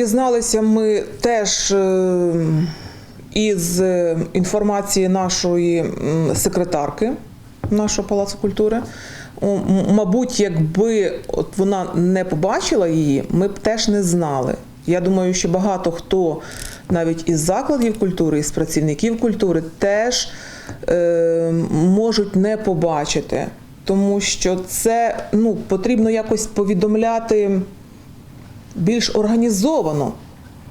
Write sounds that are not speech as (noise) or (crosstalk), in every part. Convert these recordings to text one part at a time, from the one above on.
дізналися ми теж е, із е, інформації нашої секретарки нашого палацу культури. Мабуть, якби от вона не побачила її, ми б теж не знали. Я думаю, що багато хто навіть із закладів культури, із працівників культури теж е, можуть не побачити, тому що це ну, потрібно якось повідомляти більш організовано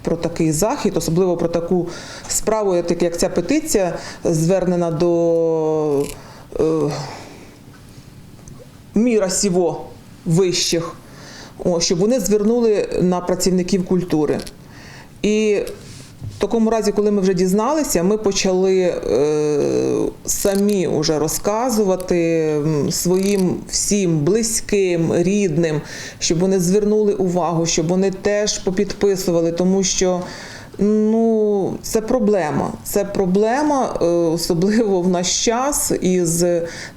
про такий захід, особливо про таку справу, як ця петиція звернена до е, міра сіво вищих, о, щоб вони звернули на працівників культури. І такому разі, коли ми вже дізналися, ми почали е, самі вже розказувати своїм всім близьким, рідним, щоб вони звернули увагу, щоб вони теж попідписували, тому що ну, це проблема. Це проблема, е, особливо в наш час із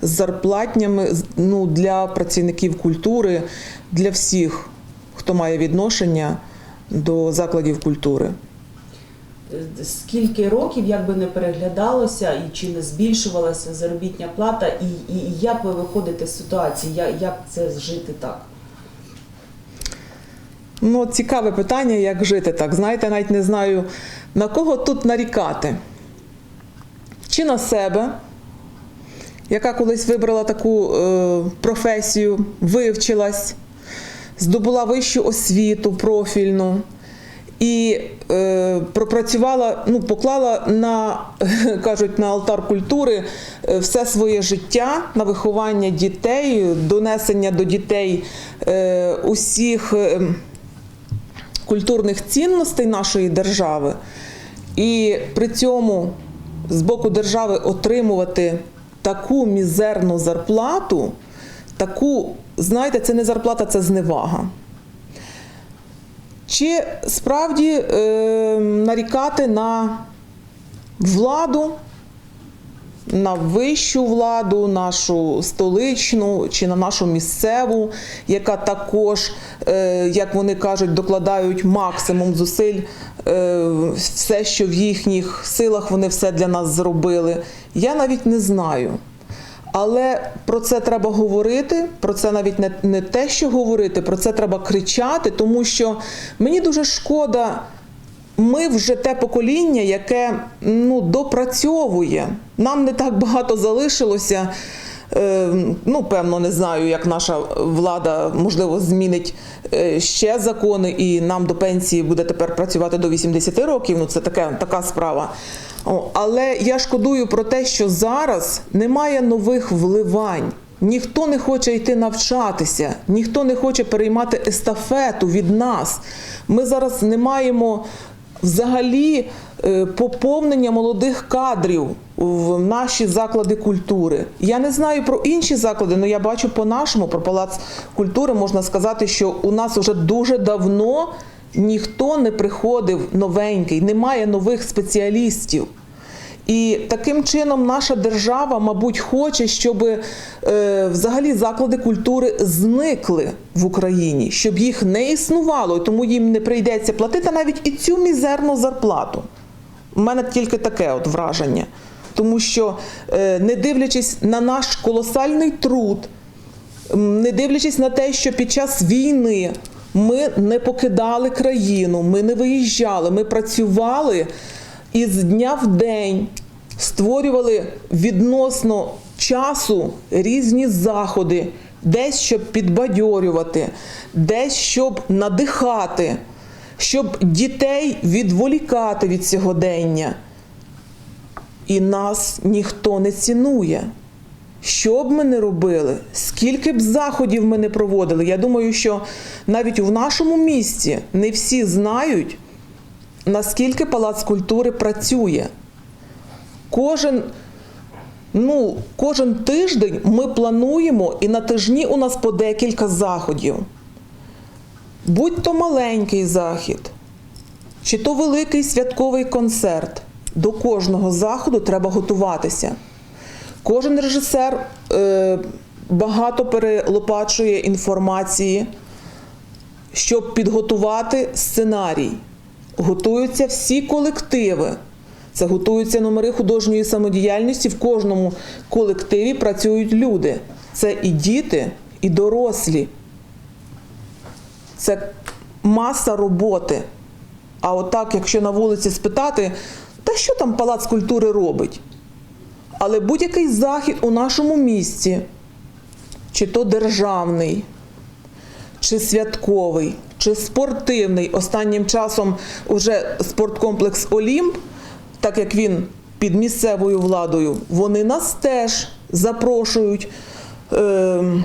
зарплатнями ну, для працівників культури, для всіх, хто має відношення до закладів культури. Скільки років як би не переглядалося і чи не збільшувалася заробітня плата, і, і як ви виходите з ситуації, як, як це жити так? Ну, цікаве питання, як жити так. Знаєте, навіть не знаю, на кого тут нарікати. Чи на себе, яка колись вибрала таку е, професію, вивчилась, здобула вищу освіту профільну і е, пропрацювала, ну, поклала на, (laughs) кажуть, на алтар культури е, все своє життя на виховання дітей, донесення до дітей е, усіх. е, культурних цінностей нашої держави, і при цьому з боку держави отримувати таку мізерну зарплату, таку, знаєте, це не зарплата, це зневага. Чи справді е, нарікати на владу, на вищу владу, нашу столичну чи на нашу місцеву, яка також, е, як вони кажуть, докладають максимум зусиль, е, все, що в їхніх силах, вони все для нас зробили. Я навіть не знаю. Але про це треба говорити. Про це навіть не, не те, що говорити, про це треба кричати, тому що мені дуже шкода. Ми вже те покоління, яке ну, допрацьовує. Нам не так багато залишилося. Е, ну, певно, не знаю, як наша влада можливо змінить е, ще закони, і нам до пенсії буде тепер працювати до 80 років. Ну, це таке, така справа. Але я шкодую про те, що зараз немає нових вливань. Ніхто не хоче йти навчатися, ніхто не хоче переймати естафету від нас. Ми зараз не маємо взагалі е, поповнення молодих кадрів в наші заклади культури. Я не знаю про інші заклади, але я бачу по нашому, про палац культури можна сказати, що у нас вже дуже давно ніхто не приходив новенький, немає нових спеціалістів. І таким чином наша держава, мабуть, хоче, щоб е, взагалі заклади культури зникли в Україні, щоб їх не існувало, і тому їм не прийдеться платити навіть і цю мізерну зарплату. У мене тільки таке от враження. Тому що, е, не дивлячись на наш колосальний труд, не дивлячись на те, що під час війни ми не покидали країну, ми не виїжджали, ми працювали із дня в день, створювали відносно часу різні заходи, десь щоб підбадьорювати, десь щоб надихати, щоб дітей відволікати від сьогодення. І нас ніхто не цінує. Що б ми не робили, скільки б заходів ми не проводили, я думаю, що навіть в нашому місті не всі знають, наскільки палац культури працює. Кожен, ну, кожен тиждень ми плануємо, і на тижні у нас по декілька заходів. Будь то маленький захід, чи то великий святковий концерт. До кожного заходу треба готуватися. Кожен режисер е, багато перелопачує інформації щоб підготувати сценарій. Готуються всі колективи. Це готуються номери художньої самодіяльності. В кожному колективі працюють люди. Це і діти, і дорослі. Це маса роботи. А отак, якщо на вулиці спитати, та що там палац культури робить? Але будь-який захід у нашому місті, чи то державний, чи святковий, чи спортивний. Останнім часом уже спорткомплекс Олімп, так як він під місцевою владою, вони нас теж запрошують. Ем,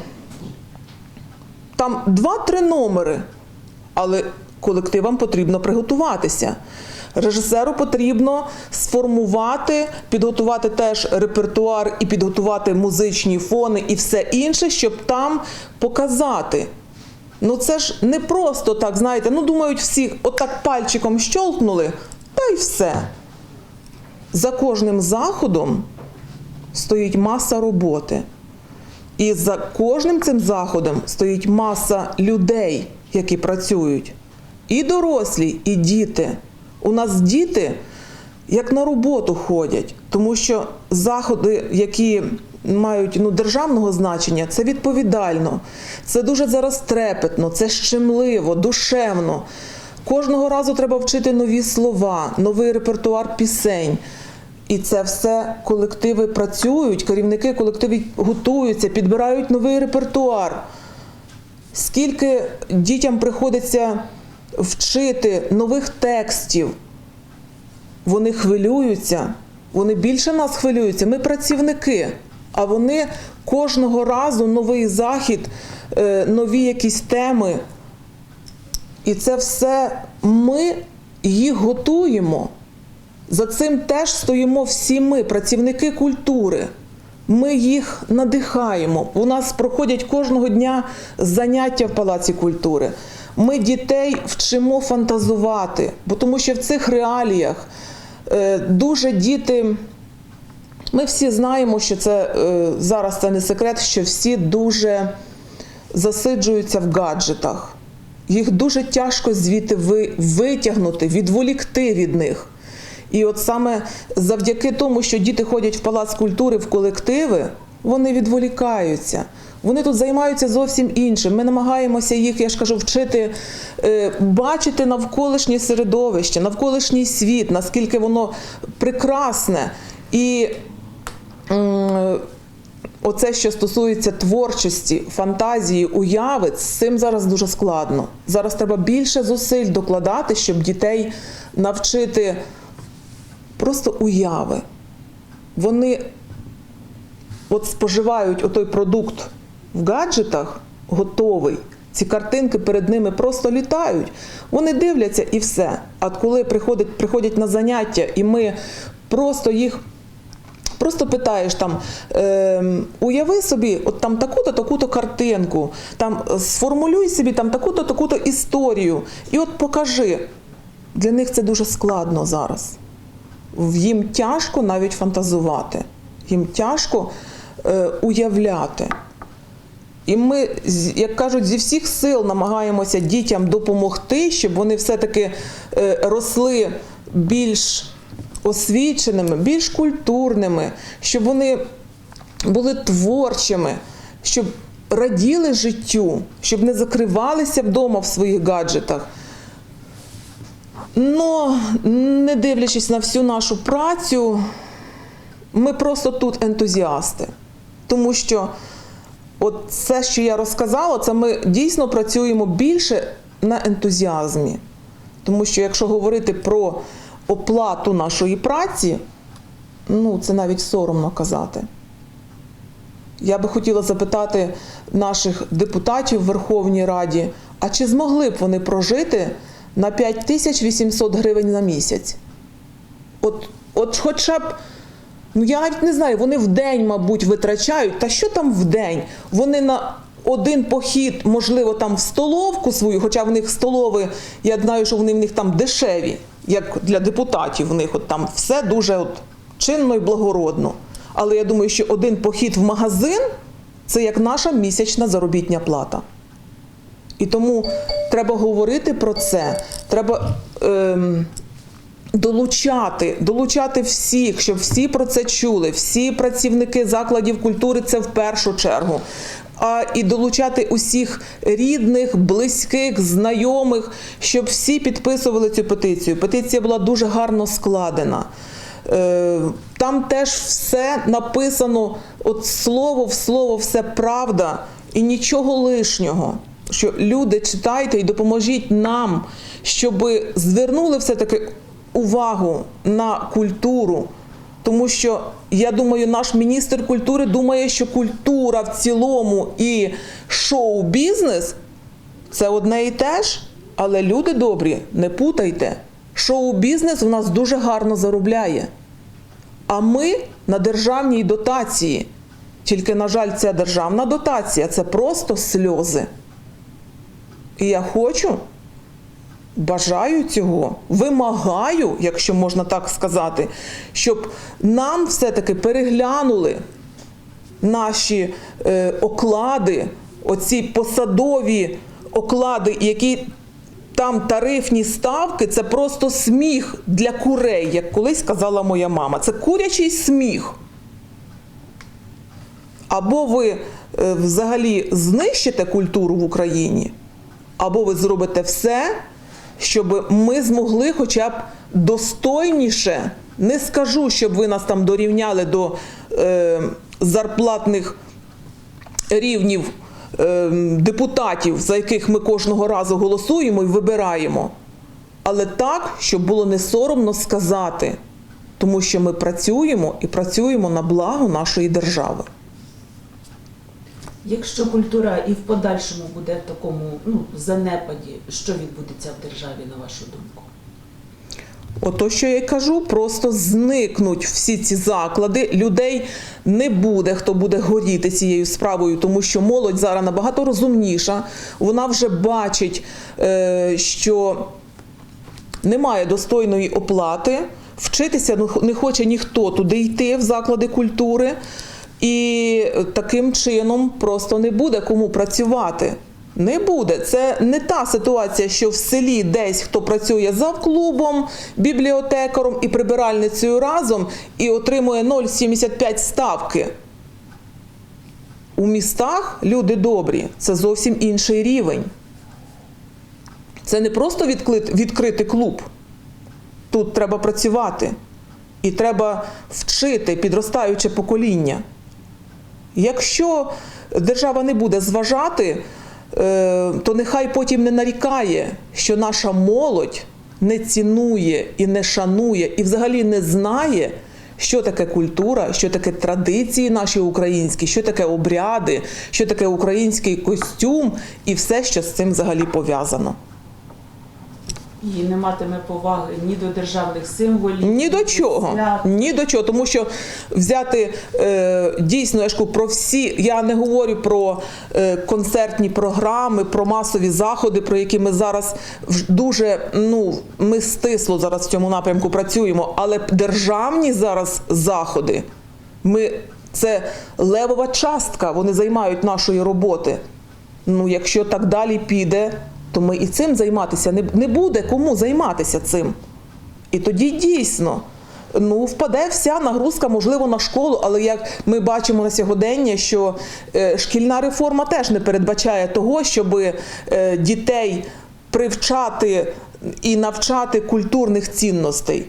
там два-три номери, але колективам потрібно приготуватися. Режисеру потрібно сформувати, підготувати теж репертуар і підготувати музичні фони і все інше, щоб там показати. Ну це ж не просто так, знаєте, ну думають всі, отак пальчиком щолкнули, та й все. За кожним заходом стоїть маса роботи. І за кожним цим заходом стоїть маса людей, які працюють. І дорослі, і діти. У нас діти як на роботу ходять, тому що заходи, які мають ну, державного значення, це відповідально, це дуже зараз трепетно, це щемливо, душевно. Кожного разу треба вчити нові слова, новий репертуар пісень. І це все колективи працюють, керівники колективів готуються, підбирають новий репертуар. Скільки дітям приходиться вчити нових текстів, вони хвилюються, вони більше нас хвилюються. Ми працівники, а вони кожного разу новий захід, е, нові якісь теми. І це все ми їх готуємо. За цим теж стоїмо всі ми, працівники культури. Ми їх надихаємо. У нас проходять кожного дня заняття в Палаці культури. Ми дітей вчимо фантазувати, бо тому що в цих реаліях е, дуже діти. Ми всі знаємо, що це е, зараз це не секрет, що всі дуже засиджуються в гаджетах. Їх дуже тяжко звідти ви- витягнути, відволікти від них. І от саме завдяки тому, що діти ходять в палац культури в колективи, вони відволікаються. Вони тут займаються зовсім іншим. Ми намагаємося їх, я ж кажу, вчити е, бачити навколишнє середовище, навколишній світ, наскільки воно прекрасне. І оце, що стосується творчості, фантазії, уяви, з цим зараз дуже складно. Зараз треба більше зусиль докладати, щоб дітей навчити просто уяви. Вони от споживають отой продукт в гаджетах готовий. Ці картинки перед ними просто літають. Вони дивляться і все. А коли приходять, приходять на заняття, і ми просто їх. Просто питаєш там, е, уяви собі, от там таку-то, таку-то картинку, там е, сформулюй собі там таку-то, таку-то історію, і от покажи. Для них це дуже складно зараз. Їм тяжко навіть фантазувати, їм тяжко е, уявляти. І ми, як кажуть, зі всіх сил намагаємося дітям допомогти, щоб вони все-таки е, росли більш освіченими, більш культурними, щоб вони були творчими, щоб раділи життю, щоб не закривалися вдома в своїх гаджетах. Ну, не дивлячись на всю нашу працю, ми просто тут ентузіасти. Тому що от це, що я розказала, це ми дійсно працюємо більше на ентузіазмі. Тому що якщо говорити про оплату нашої праці, ну це навіть соромно казати. Я би хотіла запитати наших депутатів в Верховній Раді, а чи змогли б вони прожити на 5800 гривень на місяць? От, от хоча б, ну я навіть не знаю, вони в день, мабуть, витрачають. Та що там в день? Вони на один похід, можливо, там в столовку свою, хоча в них столови, я знаю, що вони в них там дешеві, як для депутатів, в них от там все дуже от чинно і благородно. Але я думаю, що один похід в магазин це як наша місячна заробітня плата. І тому треба говорити про це. Треба ем, долучати, долучати всіх, щоб всі про це чули. Всі працівники закладів культури це в першу чергу. А і долучати усіх рідних, близьких, знайомих, щоб всі підписували цю петицію. Петиція була дуже гарно складена. Е, Там теж все написано, от слово в слово, все правда і нічого лишнього. Що люди читайте і допоможіть нам, щоб звернули все-таки увагу на культуру. Тому що я думаю, наш міністр культури думає, що культура в цілому і шоу-бізнес це одне і те ж. Але люди добрі, не путайте. Шоу-бізнес у нас дуже гарно заробляє. А ми на державній дотації. Тільки, на жаль, ця державна дотація це просто сльози. І я хочу, бажаю цього, вимагаю, якщо можна так сказати, щоб нам все-таки переглянули наші е, оклади, оці посадові оклади, які там тарифні ставки, це просто сміх для курей, як колись казала моя мама. Це курячий сміх. Або ви е, взагалі знищите культуру в Україні, або ви зробите все, щоб ми змогли хоча б достойніше, не скажу, щоб ви нас там дорівняли до е, зарплатних рівнів е, депутатів, за яких ми кожного разу голосуємо і вибираємо. Але так, щоб було не соромно сказати, тому що ми працюємо і працюємо на благо нашої держави. Якщо культура і в подальшому буде в такому ну, занепаді, що відбудеться в державі, на вашу думку? Ото, що я й кажу, просто зникнуть всі ці заклади. Людей не буде, хто буде горіти цією справою, тому що молодь зараз набагато розумніша. Вона вже бачить, е, що немає достойної оплати. Вчитися ну, не хоче ніхто туди йти в заклади культури, і таким чином просто не буде кому працювати. Не буде. Це не та ситуація, що в селі десь хто працює завклубом, бібліотекаром і прибиральницею разом і отримує 0,75 ставки. У містах люди добрі, це зовсім інший рівень. Це не просто відкрити клуб. Тут треба працювати. І треба вчити підростаюче покоління. Якщо держава не буде зважати, е, то нехай потім не нарікає, що наша молодь не цінує і не шанує, і взагалі не знає, що таке культура, що таке традиції наші українські, що таке обряди, що таке український костюм і все, що з цим взагалі пов'язано. І не матиме поваги ні до державних символів, Ні до чого. свят. Ні до чого. Тому що взяти е, дійсно я ж кажу, про всі. Я не говорю про е, концертні програми, про масові заходи, про які ми зараз дуже ну ми стисло зараз в цьому напрямку працюємо. Але державні зараз заходи, ми це левова частка. Вони займають нашої роботи. Ну, якщо так далі піде, то ми і цим займатися не, не буде кому займатися цим. І тоді дійсно ну, впаде вся нагрузка, можливо, на школу, але як ми бачимо на сьогодення, що е, шкільна реформа теж не передбачає того, щоб е, дітей привчати і навчати культурних цінностей.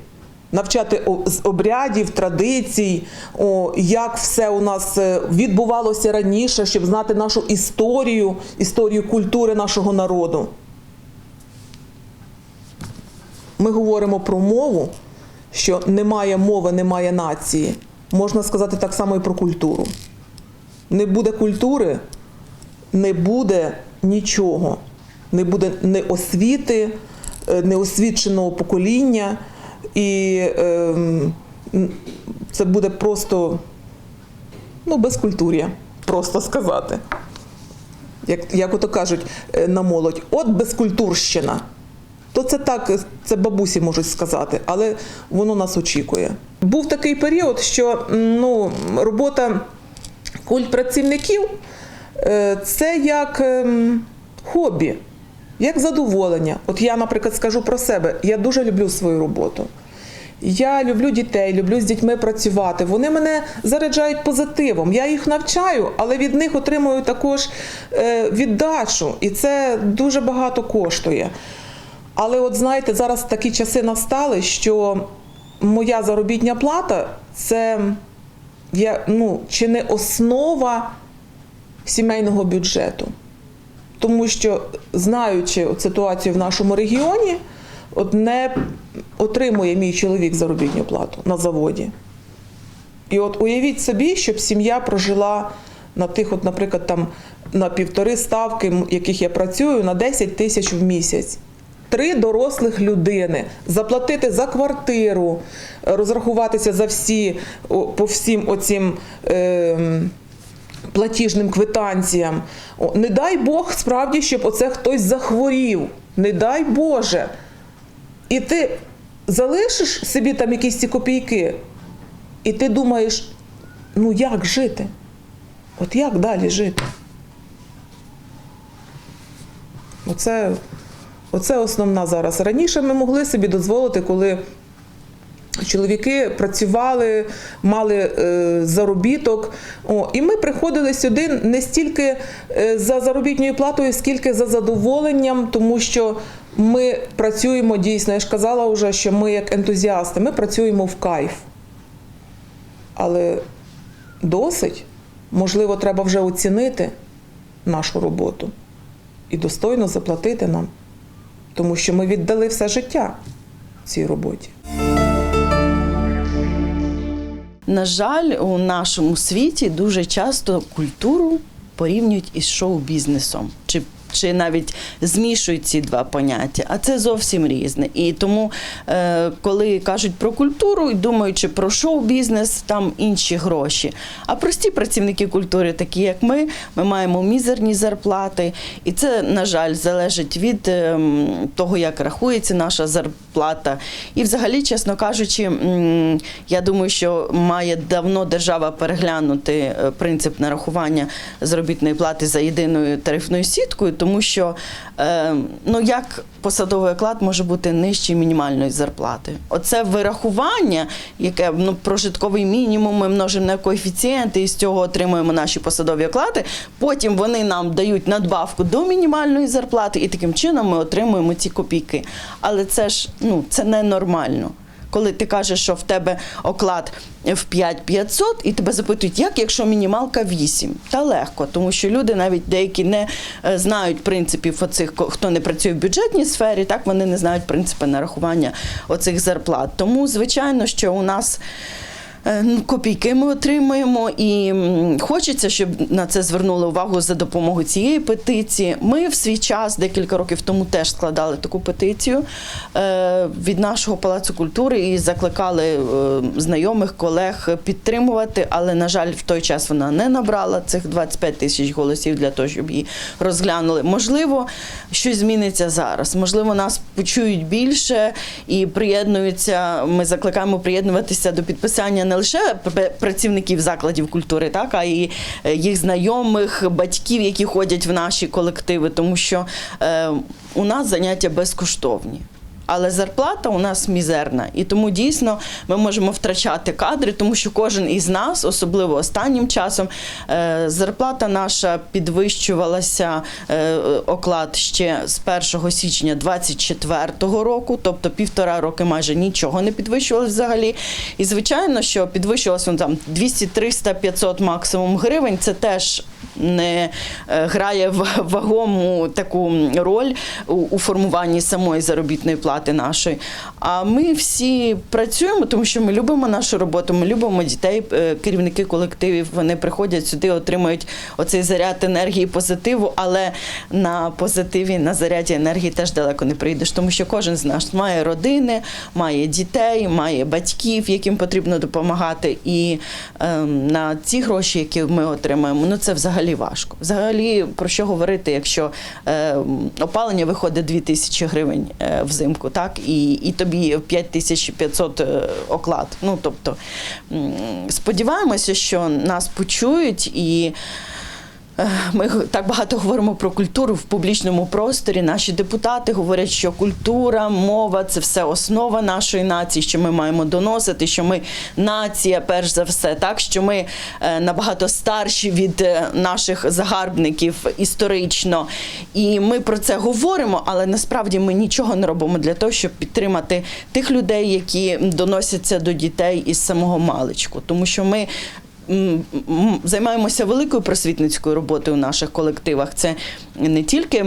Навчати з обрядів, традицій, о, як все у нас е, відбувалося раніше, щоб знати нашу історію, історію культури нашого народу. Ми говоримо про мову, що немає мови, немає нації. Можна сказати так само і про культуру. Не буде культури, не буде нічого. Не буде ні освіти, е, неосвіченого покоління. І м, це буде просто ну, безкультур'я, просто сказати. Як, як ото кажуть е, на молодь, от безкультурщина. То це так, е, це бабусі можуть сказати, але воно нас очікує. Був такий період, що ну, робота культпрацівників е, це як ем, хобі, як задоволення. От я, наприклад, скажу про себе: я дуже люблю свою роботу. Я люблю дітей, люблю з дітьми працювати. Вони мене заряджають позитивом. Я їх навчаю, але від них отримую також е, віддачу, і це дуже багато коштує. Але от знаєте, зараз такі часи настали, що моя заробітня плата це я, ну, чи не основа сімейного бюджету. Тому що, знаючи ситуацію в нашому регіоні, от не отримує мій чоловік заробітну плату на заводі. І от уявіть собі, щоб сім'я прожила на тих, от, наприклад, там на півтори ставки, яких я працюю, на 10 тисяч в місяць. Три дорослих людини заплатити за квартиру, е, розрахуватися за всі по всім оцім. ем, платіжним квитанціям. Не дай Бог справді, щоб оце хтось захворів. Не дай Боже. І ти залишиш собі там якісь ці копійки, і ти думаєш, ну як жити? От як далі жити? Оце, оце основна зараз. Раніше ми могли собі дозволити, коли чоловіки працювали, мали е, заробіток. І ми приходили сюди не стільки е, за заробітною платою, скільки за задоволенням, тому що ми працюємо дійсно. Я ж казала вже, що ми як ентузіасти, ми працюємо в кайф. Але досить, можливо, треба вже оцінити нашу роботу і достойно заплатити нам, тому що ми віддали все життя цій роботі. На жаль, у нашому світі дуже часто культуру порівнюють із шоу-бізнесом. Чи чи навіть змішують ці два поняття, а це зовсім різне. І тому, е, коли кажуть про культуру і думаючи про шоу-бізнес, там інші гроші. А прості працівники культури, такі як ми, ми маємо мізерні зарплати, і це, на жаль, залежить від ем, того, як рахується наша зарплата. І, взагалі, чесно кажучи, я думаю, що має давно держава переглянути е, принцип нарахування заробітної плати за єдиною тарифною сіткою, тому що е, ну як посадовий оклад може бути нижчий мінімальної зарплати. Оце вирахування, яке ну прожитковий мінімум, ми множимо на коефіцієнти і з цього отримуємо наші посадові оклади. Потім вони нам дають надбавку до мінімальної зарплати, і таким чином ми отримуємо ці копійки. Але це ж ну це ненормально. Коли ти кажеш, що в тебе оклад в 5500, і тебе запитують, як якщо мінімалка 8? Та легко, тому що люди навіть деякі не е, знають принципів оцих, хто не працює в бюджетній сфері, так вони не знають принципи нарахування оцих зарплат. Тому, звичайно, що у нас. Е, ну, Копійки ми отримуємо, і хочеться, щоб на це звернули увагу за допомогою цієї петиції. Ми в свій час, декілька років тому, теж складали таку петицію е, від нашого палацу культури і закликали е, знайомих колег підтримувати. Але, на жаль, в той час вона не набрала цих 25 тисяч голосів для того, щоб її розглянули. Можливо, щось зміниться зараз. Можливо, нас почують більше і приєднуються. Ми закликаємо приєднуватися до підписання не лише пр- працівників закладів культури, так а й е, їх знайомих, батьків, які ходять в наші колективи, тому що е, у нас заняття безкоштовні. Але зарплата у нас мізерна, і тому дійсно ми можемо втрачати кадри, тому що кожен із нас, особливо останнім часом, е, зарплата наша підвищувалася е, оклад ще з 1 січня 2024 року, тобто півтора роки майже нічого не підвищувалося взагалі. І звичайно, що підвищувалося там 200, 300, 500 максимум гривень. Це теж не е, грає вагому таку роль у формуванні самої заробітної плати нашої. А ми всі працюємо, тому що ми любимо нашу роботу, ми любимо дітей, е, керівники колективів. Вони приходять сюди, отримують оцей заряд енергії, позитиву, але на позитиві, на заряді енергії теж далеко не прийдеш, тому що кожен з нас має родини, має дітей, має батьків, яким потрібно допомагати. І ем, на ці гроші, які ми отримаємо, ну це взагалі важко. Взагалі, про що говорити, якщо е, опалення виходить 2 тисячі гривень е, взимку, так, і, і тобі 5500 е, оклад. Ну, тобто, сподіваємося, що нас почують і. Е, Ми так багато говоримо про культуру в публічному просторі. Наші депутати говорять, що культура, мова це все основа нашої нації, що ми маємо доносити, що ми нація, перш за все, так що ми е, набагато старші від е, наших загарбників історично. І ми про це говоримо, але насправді ми нічого не робимо для того, щоб підтримати тих людей, які доносяться до дітей із самого маличку, тому що ми займаємося великою просвітницькою роботою у наших колективах. Це не тільки.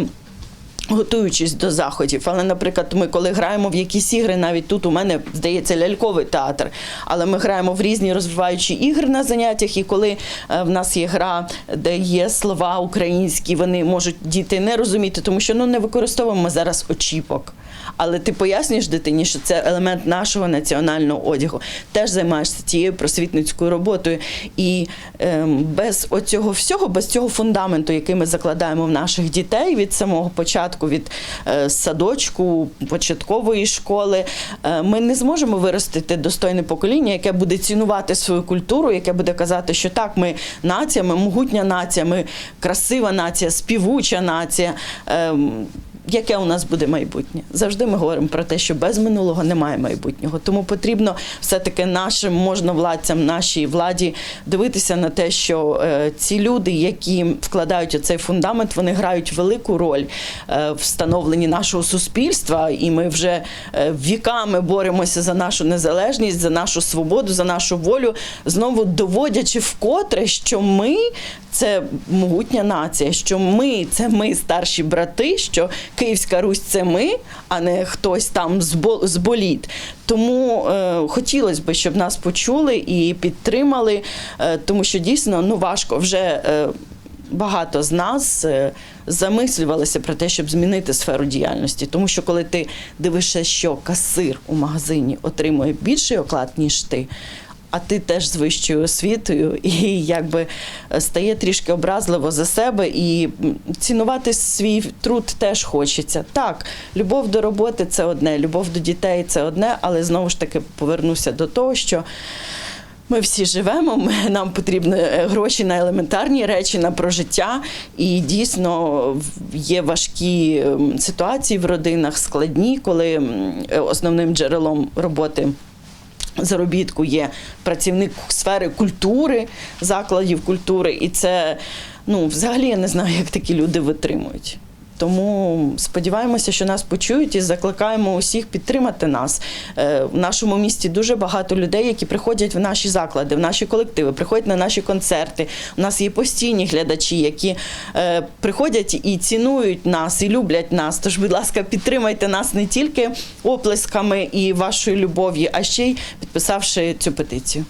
Готуючись до заходів, але, наприклад, ми коли граємо в якісь ігри, навіть тут у мене здається ляльковий театр, але ми граємо в різні розвиваючі ігри на заняттях. І коли е, в нас є гра, де є слова українські, вони можуть діти не розуміти, тому що ну не використовуємо зараз очіпок. Але ти пояснюєш дитині, що це елемент нашого національного одягу. Теж займаєшся тією просвітницькою роботою. І ем, без оцього всього, без цього фундаменту, який ми закладаємо в наших дітей від самого початку, від е, садочку, початкової школи, е, ми не зможемо виростити достойне покоління, яке буде цінувати свою культуру, яке буде казати, що так, ми нація, ми могутня нація, ми красива нація, співуча нація. Ем, Яке у нас буде майбутнє? Завжди ми говоримо про те, що без минулого немає майбутнього. Тому потрібно все-таки нашим можновладцям, нашій владі дивитися на те, що е, ці люди, які вкладають оцей фундамент, вони грають велику роль е, в встановленні нашого суспільства, і ми вже е, віками боремося за нашу незалежність, за нашу свободу, за нашу волю, знову доводячи вкотре, що ми це могутня нація, що ми це ми старші брати, що Київська Русь це ми, а не хтось там з бо- боліт. Тому е, хотілося б, щоб нас почули і підтримали, е, тому що дійсно ну важко вже. Е, Багато з нас е, замислювалися про те, щоб змінити сферу діяльності, тому що коли ти дивишся, що касир у магазині отримує більший оклад, ніж ти, а ти теж з вищою освітою, (laughs) і якби е, стає трішки образливо за себе, і цінувати свій труд теж хочеться. Так, любов до роботи це одне, любов до дітей це одне, але знову ж таки повернуся до того, що. Ми всі живемо, ми, (laughs) нам потрібні е, гроші на елементарні речі, на прожиття. І дійсно є важкі ситуації в родинах, складні, коли основним джерелом роботи. Заробітку є працівник сфери культури, закладів культури, і це ну, взагалі я не знаю, як такі люди витримують. Тому сподіваємося, що нас почують і закликаємо усіх підтримати нас. Е, В нашому місті дуже багато людей, які приходять в наші заклади, в наші колективи, приходять на наші концерти. У нас є постійні глядачі, які е, приходять і цінують нас, і люблять нас. Тож, будь ласка, підтримайте нас не тільки оплесками і вашою любов'ю, а ще й підписавши цю петицію.